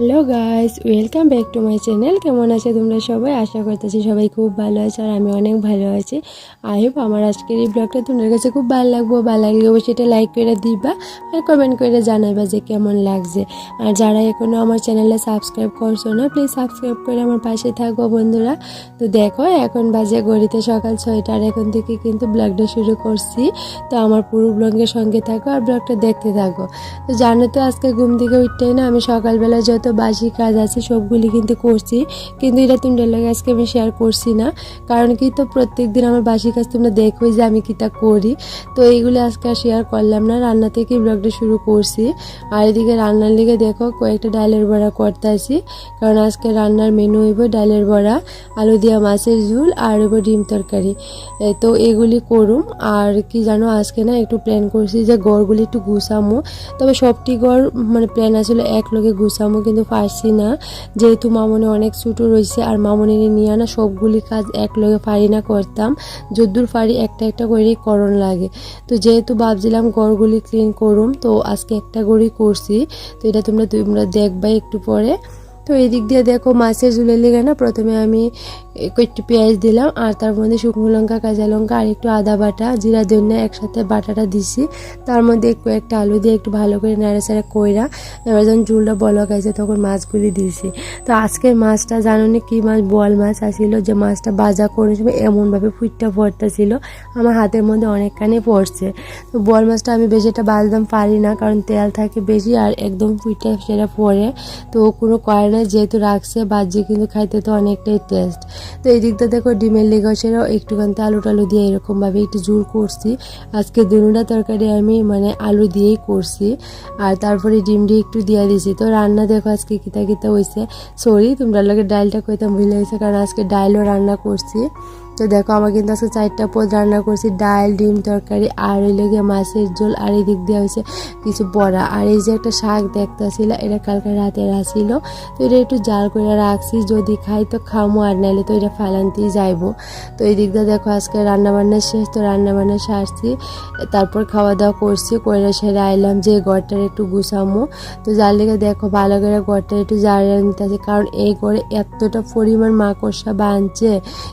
Hello guys, welcome back to my channel. কেমন আছে তোমরা সবাই? আশা করতেছি সবাই খুব ভালো আছে আর আমি অনেক ভালো আছি। আই হোপ আমার আজকের এই ব্লগটা তোমাদের কাছে খুব ভালো লাগবো। ভালো লাগলে অবশ্যই এটা লাইক করে দিবা আর কমেন্ট করে জানাবা যে কেমন লাগছে। আর যারা এখনও আমার চ্যানেলে সাবস্ক্রাইব করছ না প্লিজ সাবস্ক্রাইব করে আমার পাশে থাকো বন্ধুরা। তো দেখো, এখন বাজে ঘড়িতে সকাল ছয়টা আর এখন থেকে কিন্তু ব্লগটা শুরু করছি। তো আমার পুরো ব্লগের সঙ্গে থাকো আর ব্লগটা দেখতে থাকো। তো জানো তো, আজকে ঘুম থেকে উঠতেই না আমি সকালবেলা যত বাসি কাজ আছে, সবগুলি কিন্তু করছি। কিন্তু এটা তোমরা লাগে আজকে আমি শেয়ার করছি না। কারণ কি তো প্রত্যেক দিন আমার বাসি কাজ তোমরা দেখো যে আমি কিটা করি। তো এইগুলো আজকে আর শেয়ার করলাম না, রান্না থেকে ব্লগটা শুরু করছি। আর এদিকে রান্নার লিগে দেখো কয়েকটা ডালের বড়া করতে আছি কারণ আজকে রান্নার মেনু হইব ডালের বড়া, আলু দিয়া মাছের ঝুল, আর হইব ডিম তরকারি। তো এগুলি করুম। আর কি জানো, আজকে না একটু প্ল্যান করছি যে গড়গুলি একটু গুছামো। তবে সবটি গড় মানে প্ল্যান আসলে এক লোকে গুছামো। কিন্তু পারছি না। যেহেতু মামনি অনেক ছোটো রয়েছে আর মামনির নিয়ে আনা সবগুলি কাজ এক লগে পারি না করতাম। যদ্দুর পারি একটা একটা করেই করণ লাগে। তো যেহেতু ভাবছিলাম ঘরগুলি ক্লিন করুম, তো আজকে একটা গড়ি করছি। তো এটা তোমরা তোমরা দেখবাই একটু পরে। তো এই দিক দিয়ে দেখো মাছের ঝুলের লেগে না প্রথমে আমি একটু পেঁয়াজ দিলাম, আর তার মধ্যে শুকনো লঙ্কা, কাঁচা লঙ্কা, আর একটু আদা বাটা জিরা ধনিয়া একসাথে বাটাটা দিছি। তার মধ্যে একটু একটা আলু দিয়ে একটু ভালো করে নাড়াচাড়া কইরা এবার যখন ঝুলটা বলক আছে তখন মাছগুলি দিয়েছি তো আজকের মাছটা জানো না কী মাছ? বোয়াল মাছ আসিল যে মাছটা বাজা করে সময় এমনভাবে ফুটটা পড়তা ছিল, আমার হাতের মধ্যে অনেকখানি পড়ছে। তো বোয়াল মাছটা আমি বেশি এটা বাজতাম পারি না, কারণ তেল থাকে বেশি আর একদম ফুটটা সেটা পড়ে। তো কোনো করে যেহেতু রাখছে বাজি কিন্তু খাইতে তো অনেকটাই টেস্ট তো এই দিকটা দেখো ডিমের লেগসেরও একটুখানি আলু টালু দিয়ে এরকমভাবে একটু জোর করছি। আজকে দুটা তরকারি আমি মানে আলু দিয়েই করছি। আর তারপরে ডিম দিয়ে একটু দিয়ে দিয়েছি। তো রান্না দেখো আজকে কিতা কিতা হয়েছে সরি তোমরা লোকের ডালটা কইতাম ভুলে গেছে, কারণ আজকে ডালও রান্না করছি। তো দেখো, আমার কিন্তু আজকে চারটা পদ রান্না করছি, ডাল, ডিম তরকারি, আর ওই লেগে মাছের ঝোল, আর এই দিক দিয়ে হয়েছে কিছু বড়া। আর এই যে একটা শাক দেখতেছিল, এটা কালকে রাতে রাখছিল তো এটা একটু জাল করে রাখছি, যদি খাই তো খামো, আর নাইলে তো এটা ফালান্তেই যাইবো। তো এই দিয়ে দেখো, আজকে রান্না বান্না শেষ, তো রান্না বান্না সারছি, তারপর খাওয়া দাওয়া করছি, করে সেরে আইলাম যে ঘরটার একটু গুছামো। তো যার লেগে দেখো, ভালো করে ঘরটা একটু জারিয়ে নিতেছে কারণ এই ঘরে এতটা পরিমাণ মাকড়সা বাঁধছে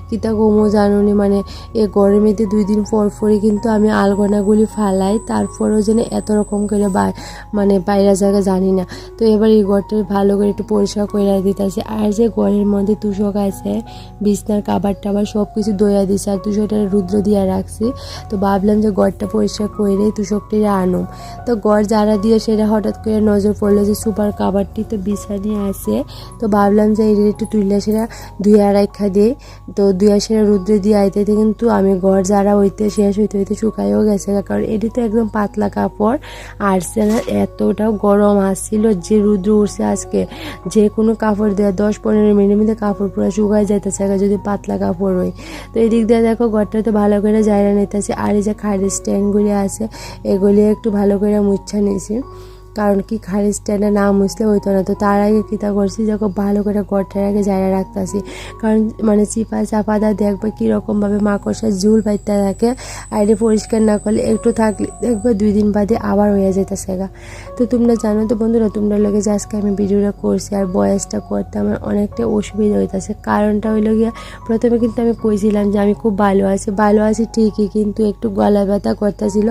কিতা গোমো জানুনি মানে এ গরমেতে দুই দিন পর পরই কিন্তু আমি আলগোনাগুলি ফালাই, তারপরেও যেন এত রকম করে বা মানে বাইরে জায়গা জানি না। তো এবার এই ঘরটা ভালো করে একটু পরিষ্কার করে দিতেছে আর যে ঘরের মধ্যে তুষক আছে, বিছনার কাবার টাবার সব কিছু দইয়া দিছে আর তুষকটা রুদ্র দিয়া রাখছি। তো ভাবলাম যে ঘরটা পরিষ্কার করে তুষকটি আনুম। তো ঘর যারা দিয়ে সেটা হঠাৎ করে নজর পড়ল যে সুপার কাবারটি তো বিছানি আছে। তো ভাবলাম যে এটা একটু তুললে সেটা ধুয়া রাখা দিই তো ধুয়া সেটা রুদ্রে দিয়ে আইতে কিন্তু আমি ঘর যারা হইতে শেষ হইতে হইতে শুকাইও গেছে কারণ এটি তো একদম পাতলা কাপড়। আর এতটাও গরম আসছিল যে রুদ্র উঠছে আজকে। যে কোনো কাপড় দেওয়া দশ পনেরো মিনিটের মধ্যে কাপড় পুরো শুকাই যাইতেছে যদি পাতলা কাপড় হয়। তো এদিক দিয়ে দেখো ঘরটা তো ভালো করে জায়গা নিতেছে। আর এই যে খাড়ির স্ট্যান্ডগুলি আছে, এগুলি একটু ভালো করে মুচ্ছা নিয়েছি কারণ কি খালি স্ট্যান্ডে না মুছলে হইতো না। তো তার আগে কীটা করছি যখন ভালো করে ঘরটার আগে জায়গা রাখতেছি। কারণ মানে চিপা চাপা দা দেখবে কীরকমভাবে মাকড়সার ঝুল পাইতে থাকে। আর এটা পরিষ্কার না করলে একটু থাকলে দেখবে দুই দিন বাদে আবার হয়ে যেতেছে গা। তো তোমরা জানো তো বন্ধুরা, তোমরা লোকে যে আজকে আমি ভিডিওটা করছি আর বয়সটা করতে আমার অনেকটা অসুবিধা হইতেছে। কারণটা হইল গিয়া, প্রথমে কিন্তু আমি কইছিলাম যে আমি খুব ভালো আছি। ভালো আছি ঠিকই, কিন্তু একটু গলা ব্যথা করতেছিল।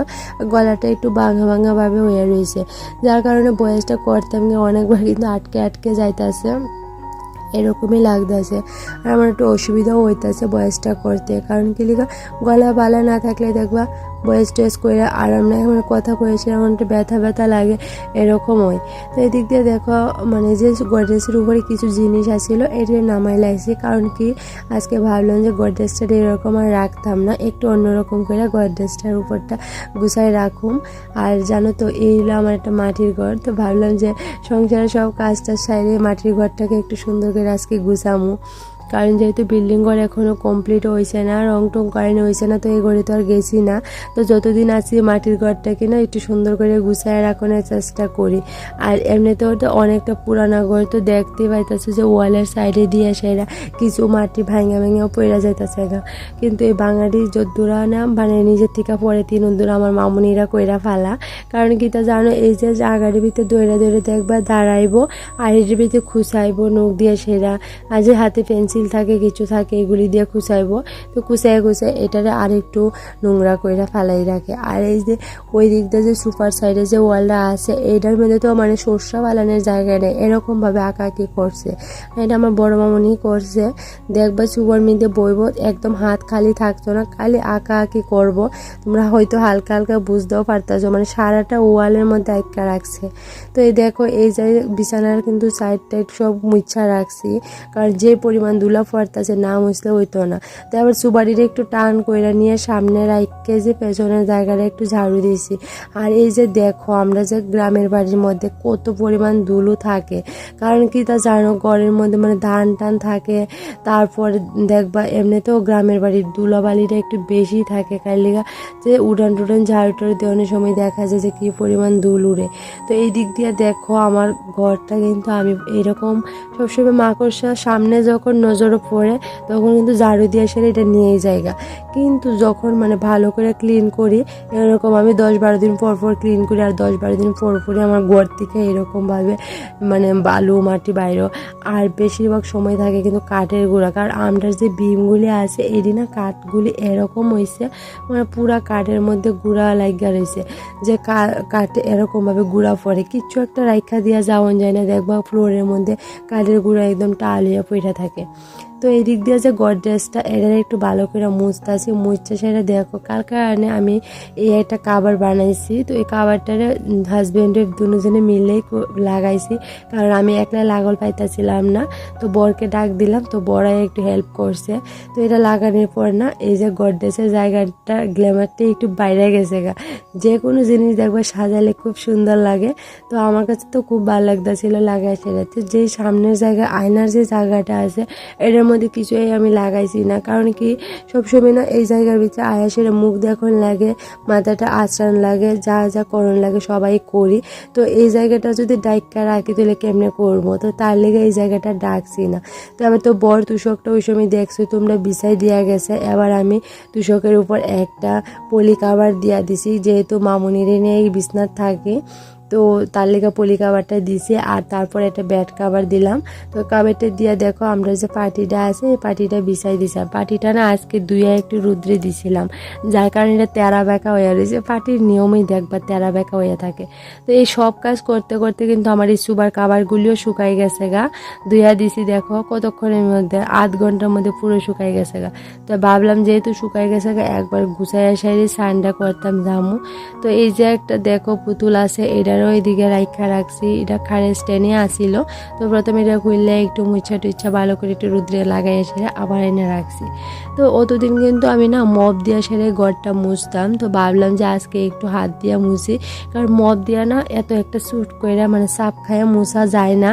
গলাটা একটু ভাঙা ভাঙাভাবে হয়ে রয়েছে যার কারণে বয়সটা করতাম গিয়ে অনেকবার কিন্তু আটকে আটকে যাইতেছে। এরকমই লাগতেছে। আর আমার একটু অসুবিধাও হইতেছে বয়সটা করতে। কারণ কি লিখা, গলা বালা না থাকলে দেখবা বয়স টয়েস করে আরাম নাই আমার কথা কয়েছে আমার একটু ব্যথা ব্যথা লাগে এরকম হয় তো এদিক দিয়ে দেখো মানে যে গডরেজের উপরে কিছু জিনিস আসছিল এটা নামাই লাগছে। কারণ কি? আজকে ভাবলাম যে গডরেজটা এরকম আর রাখতাম না, একটু অন্যরকম করে গডরেজটার উপরটা গুছাই রাখুম। আর জানো তো, এই হলো আমার একটা মাটির ঘর। তো ভাবলাম যে সংসারের সব কাজটা সাইডে মাটির ঘরটাকে একটু সুন্দর করে আজকে গুছামু। কারণ যেহেতু বিল্ডিং ঘর এখনও কমপ্লিট হয়েছে না, রং টং করানো হয়েছে না, তো এই ঘরে তো আর গেছি না। তো যতদিন আছি মাটির ঘরটাকে না, একটু সুন্দর করে গুছায় রাখানোর চেষ্টা করি। আর এমনিতেও তো অনেকটা পুরানা ঘর, তো দেখতে পাইতেছে যে ওয়ালের সাইডে দিয়ে সেরা কিছু মাটি ভাঙা ভেঙেও পড়ে যাইতেছে না কিন্তু এই বাঙালি যদ্দুরা না মানে নিজের থেকে পরে তিন উদ্দুর আমার মামুনিরা কইরা ফালা। কারণ কি তা জানো, এই যে জাগার ভিতরে দৌড়ে দৌড়ে দেখবা দাঁড়াইবো আর ভিতরে খুসাইবো নখ দিয়ে সেরা। আর যে হাতে পেন্সিল থাকে, কিছু থাকে, এগুলি দিয়ে খুসাইবো তো খুসাই খুসাই এটারে আর একটু নোংরা কইরা ফালাই রাখে। আর এই যে ওই দিক দিয়ে যে সুপার সাইডে যে ওয়ালটা আছে এইটার মধ্যে তো মানে সর্ষা বালানোর জায়গা নেই। এরকমভাবে আঁকাআঁকি করছে। এটা আমার বড় মামনি করছে। দেখবা সুপার মধ্যে বইব, একদম হাত খালি থাকতো না, খালি আঁকাআঁকি করব। তোমরা হয়তো হালকা হালকা বুঝতেও পারতাছো মানে সারাটা ওয়ালের মধ্যে আঁকা রাখছে। তো এই দেখো, এই যে বিছানার কিন্তু সাইড টাইড সব মুচ্ছা রাখছি। কারণ যে পরিমাণ দুলা পড়তাছে না মুছলে হইতো না। তো আবার একটু টান কইরা নিয়ে সামনে রাখকে যে পেছনের জায়গাটা একটু ঝাড়ু দিয়েছি। আর এই যে দেখো, আমরা যে গ্রামের বাড়ির মধ্যে কত পরিমাণ ধুলো থাকে। কারণ কি তা জানো, ঘরের মধ্যে মানে ধান টান থাকে। তারপর দেখবা এমনিতেও গ্রামের বাড়ির ধুলাবালিটা একটু বেশি থাকে। কালিগা যে উড়ান টুডান ঝাড়ু টাড়ু দেওয়ানোর সময় দেখা যায় যে কী পরিমাণ ধুল উড়ে তো এই দিক দিয়ে দেখো, আমার ঘরটা কিন্তু আমি এরকম সবসময় মাকড়সা সামনে যখন নজরে পড়ে, তখন কিন্তু ঝাড়ু দিয়ে সেরে এটা নিয়েই জায়গা। কিন্তু যখন মানে ভালো করে ক্লিন করি, এরকম আমি দশ বারো দিন পর পর ক্লিন করি, আর দশ বারো দিন পর পরই আমার ঘর থেকে এরকমভাবে মানে বালু, মাটি বাইরেও আর বেশিরভাগ সময় থাকে কিন্তু কাঠের গুঁড়া, কারণ আমটার যে বিমগুলি আছে এটি না কাঠগুলি এরকম হয়েছে মানে পুরা কাঠের মধ্যে গুঁড়া লাগিয়া রয়েছে যে কাঠে এরকমভাবে গুঁড়া পড়ে। কিচ্ছু একটা রাইখা দিয়া যাওয়ান যায় না, দেখবা ফ্লোরের মধ্যে কাঠের গুঁড়া একদম টাল হয়ে পড়ে থাকে। তো এই দিক দিয়ে যে গডরেজটা এটা একটু ভালো করে মুছতেছি, মুছতে সেটা দেখো কার কারণে আমি এই একটা কাবার বানাইছি। তো এই কাবারটারে হাজব্যান্ডের দুজনে মিলেই লাগাইছি। কারণ আমি একলা লাগল পাইতেছিলাম না। তো বরকে ডাক দিলাম, তো বড়াই একটু হেল্প করছে। তো এটা লাগানোর পর না, এই যে গডরেজের জায়গাটা গ্ল্যামারটা একটু বাইরে গেছে গা। যে কোনো জিনিস দেখবে সাজালে খুব সুন্দর লাগে। তো আমার কাছে তো খুব ভালো লাগতেছিল লাগাই সেটা তো যে সামনের জায়গায় আয়নার যে জায়গাটা আছে, এটার মধ্যে কিছুই আমি লাগাইছি না। কারণ কি, সবসময় না এই জায়গার ভিতরে আয়াসের মুখ দেখুন লাগে, মাথাটা আচরণ লাগে, যা যা করণ লাগে সবাই করি। তো এই জায়গাটা যদি ডাইকা রাখি, তাহলে কেমনে করব? তো তার লেগে এই জায়গাটা ডাকছি না। তো আমি তো বর তুষকটা ওই সময় দেখছ, তোমরা বিছাই দিয়া গেছে। এবার আমি তুষকের উপর একটা পলি কাভার দিয়া দিছি, যেহেতু মামুনিরে নিয়ে বিছনার থাকি। তো তার লেগে পলি কাভারটা দিছি আর তারপর একটা ব্যাট কাভার দিলাম। তো কাভারটা দিয়ে দেখো আমরা যে পাটিটা আছে, এই পাটিটা বিছাই দিছি। আর না আজকে দুই একটু রুদ্রে দিছিলাম। যার কারণে এটা তেরা বেঁকা হয়ে রয়েছে। পাটির নিয়মেই দেখবা তেরা বেঁকা হয়ে থাকে। তো এই সব কাজ করতে করতে কিন্তু আমার এই সুবার কাভারগুলিও শুকাই গেছে গা। দুইয়া দিছি দেখো কতক্ষণের মধ্যে, আধ ঘণ্টার মধ্যে পুরো শুকাই গেছে গা। তো ভাবলাম যেহেতু শুকাই গেছে গা, একবার গুছাই সাইডে স্নানটা করতাম জামু তো এই যে একটা দেখো পুতুল আছে এটারও এদিকে রাইখা রাখছি। এটা খাড়ে স্ট্যান্ডে আসিল। তো প্রথমে এটা খুললে একটু মুচ্ছা টুচ্ছা ভালো করে একটু রুদ্রে লাগাই এসে আবার এনে রাখছি। তো অতদিন কিন্তু আমি না মপ দিয়া সেরে ঘরটা মুছতাম। তো ভাবলাম যে আজকে একটু হাত দিয়া মুছি। কারণ মপ দিয়া না এত একটা স্যুট করে মানে সাপ খায় মুছা যায় না।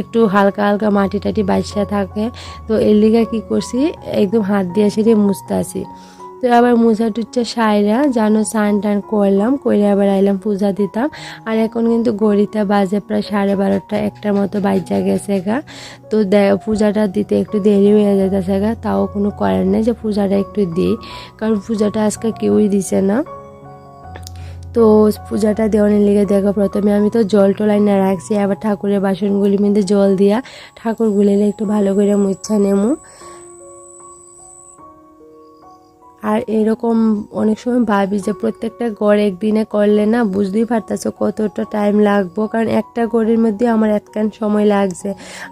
একটু হালকা হালকা মাটি টাটি বাইসা থাকে। তো এর লিগা কি করছি, একদম হাত দিয়ে সেরে মুছতে আসি তো আবার মুছা টুচ্ছা সাইরা জানো স্নান টান করলাম, করে আবার আইলাম পূজা দিতাম। আর এখন কিন্তু গড়িতে বাজে প্রায় সাড়ে বারোটা, একটার মতো বাইজা গেছে গা। তো পূজাটা দিতে একটু দেরি হয়ে যেতেছে গা, তাও কোনো করার নেই যে পূজাটা একটু দিই। কারণ পূজাটা আজকে কেউই দিছে না। তো পূজাটা দেওয়ানের লেগে দেখো প্রথমে আমি তো জল টলাই না রাখছি, আবার ঠাকুরের বাসনগুলির মধ্যে জল দিয়া ঠাকুরগুলিলে একটু ভালো করে মুচ্ছা নেমু। আর এরকম অনেক সময় ভাবি যে প্রত্যেকটা গড় একদিনে করলে না বুঝতেই পারতেছো কতটা টাইম লাগবো। কারণ একটা গড়ের মধ্যে আমার এতখান সময় লাগছে।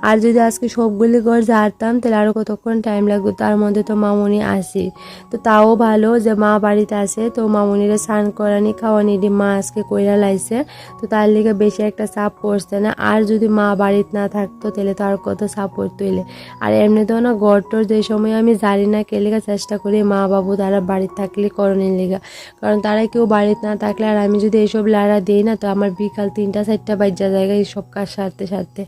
আর যদি আজকে সবগুলি গড় ঝাড়তাম, তাহলে আরও কতক্ষণ টাইম লাগতো? তার মধ্যে তো মামুনি আসি তো তাও ভালো যে মা বাড়িতে আসে তো মামুনিরে স্নান করানি, খাওয়ানি মা আজকে কইরা লাইছে। তো তার লিগে বেশি একটা চাপ পড়ছে না। আর যদি মা বাড়িতে না থাকতো, তাহলে তো আর কত পড়তো এলে আর এমনিতেও না গড় টর যে সময় আমি জানি না কেলে চেষ্টা করি মা বাবু তারা বাড়িতে থাকলে করণের লেগা। কারণ তারা কেউ বাড়িতে না থাকলে আর আমি যদি এইসব লাড়া দিই না, তো আমার বিকাল তিনটা, চারটা বাজ্যা জায়গায় এইসব কাজ সারতে সারতে।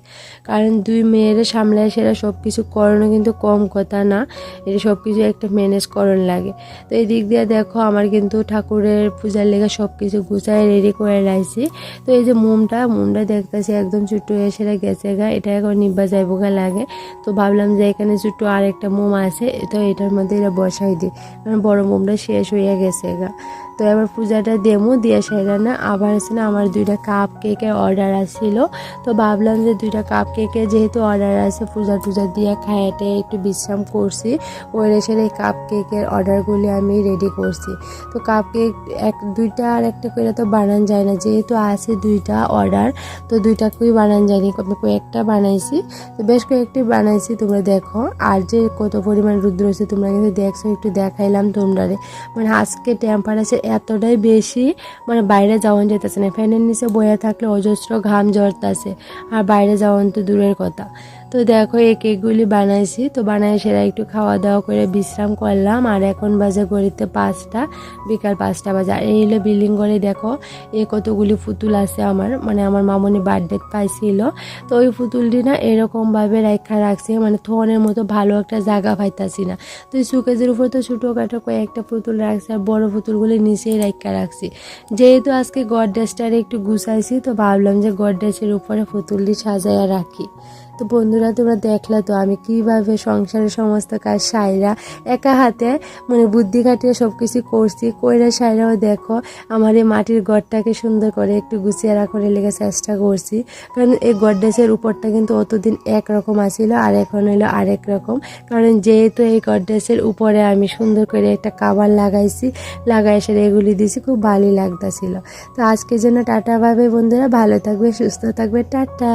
কারণ দুই মেয়ের সামলায় সেরা সব কিছু করানো কিন্তু কম কথা না, এটা সব কিছু একটা ম্যানেজ করণ লাগে। তো এই দিক দিয়ে দেখো, আমার কিন্তু ঠাকুরের পূজার লেগে সব কিছু গুছায় রেডি করে রাখছি। তো এই যে মোমটা মোমটা দেখতেছি একদম ছোট্ট হয়ে সেটা গেছে গা, এটা এখন নিব্বা যাইবো গা লাগে। তো ভাবলাম যে এখানে ছোট্ট আর একটা মোম আছে, তো এটার মধ্যে এটা বসাই দিই। কারণ বড় মোমরা শেষ হইয়া গেছে গা। তো এবার পূজাটা দেমো দিয়ে সেটা না আবার আছে না আমার দুইটা কাপ কেকের অর্ডার আসছিল। তো ভাবলাম যে দুইটা কাপ কেকের যেহেতু অর্ডার আছে, পূজা টুজা দিয়ে খায়াটে একটু বিশ্রাম করছি। ওই রেসে এই কাপ কেকের অর্ডারগুলি আমি রেডি করছি। তো কাপ কেক এক, দুইটা আর একটা করে তো বানান যায় না। যেহেতু আছে দুইটা অর্ডার তো দুইটা দুইটাকেই বানান যায়নি। আমি কয়েকটা বানাইছি। তো বেশ কয়েকটি বানাইছি, তোমরা দেখো। আর যে কত পরিমাণ রুদ্র হয়েছে, তোমরা কিন্তু দেখছ, একটু দেখাইলাম তোমরারে। মানে আজকে টেম্পারেচার এতটাই বেশি মানে বাইরে যাওয়ান যেতেছে না। ফ্যানের নিচে বয়ে থাকলে অজস্র ঘাম ঝরতেছে। আর বাইরে যাওয়ান তো দূরের কথা। তো দেখো এই কেকগুলি বানাইছি। তো বানাই সেরা একটু খাওয়া দাওয়া করে বিশ্রাম করলাম। আর এখন বাজে গড়িতে পাঁচটা, বিকাল পাঁচটা বাজে। আর এই হলো বিল্ডিং করে দেখো, এ কতগুলি পুতুল আছে আমার। মানে আমার মামনি বার্থডে পাইছিল। তো ওই পুতুলটি না এরকমভাবে রেখা রাখছে। মানে থনের মতো ভালো একটা জায়গা পাইতাছি না। তো এই সুকেজের উপর তো ছোটোখাটো কয়েকটা পুতুল রাখছে আর বড় পুতুলগুলি নিচেই রেখা রাখছি। যেহেতু আজকে গডডেসটারে একটু গুছাইছি, তো ভাবলাম যে গডডেসের উপরে পুতুলটি সাজাইয়া রাখি। তো বন্ধুরা, তোমরা দেখলা তো আমি কীভাবে সংসারের সমস্ত কাজ সাইরা একা হাতে মানে বুদ্ধি খাটিয়ে সব কিছু করছি। কইরা সাইরাও দেখো, আমার এই মাটির ঘরটাকে সুন্দর করে একটু গুছিয়ে রাখার লেগে চেষ্টা করছি। কারণ এই গডডেসের উপরটা কিন্তু অতদিন একরকম আসিল আর এখন হইল আরেক রকম। কারণ যেহেতু এই গডডেসের উপরে আমি সুন্দর করে একটা কাবার লাগাইছি, লাগাই এসে এগুলি দিছি, খুব ভালোই লাগতাছিল। তো আজকের জন্য টাটা ভাবে বন্ধুরা, ভালো থাকবে, সুস্থ থাকবে, টাটা।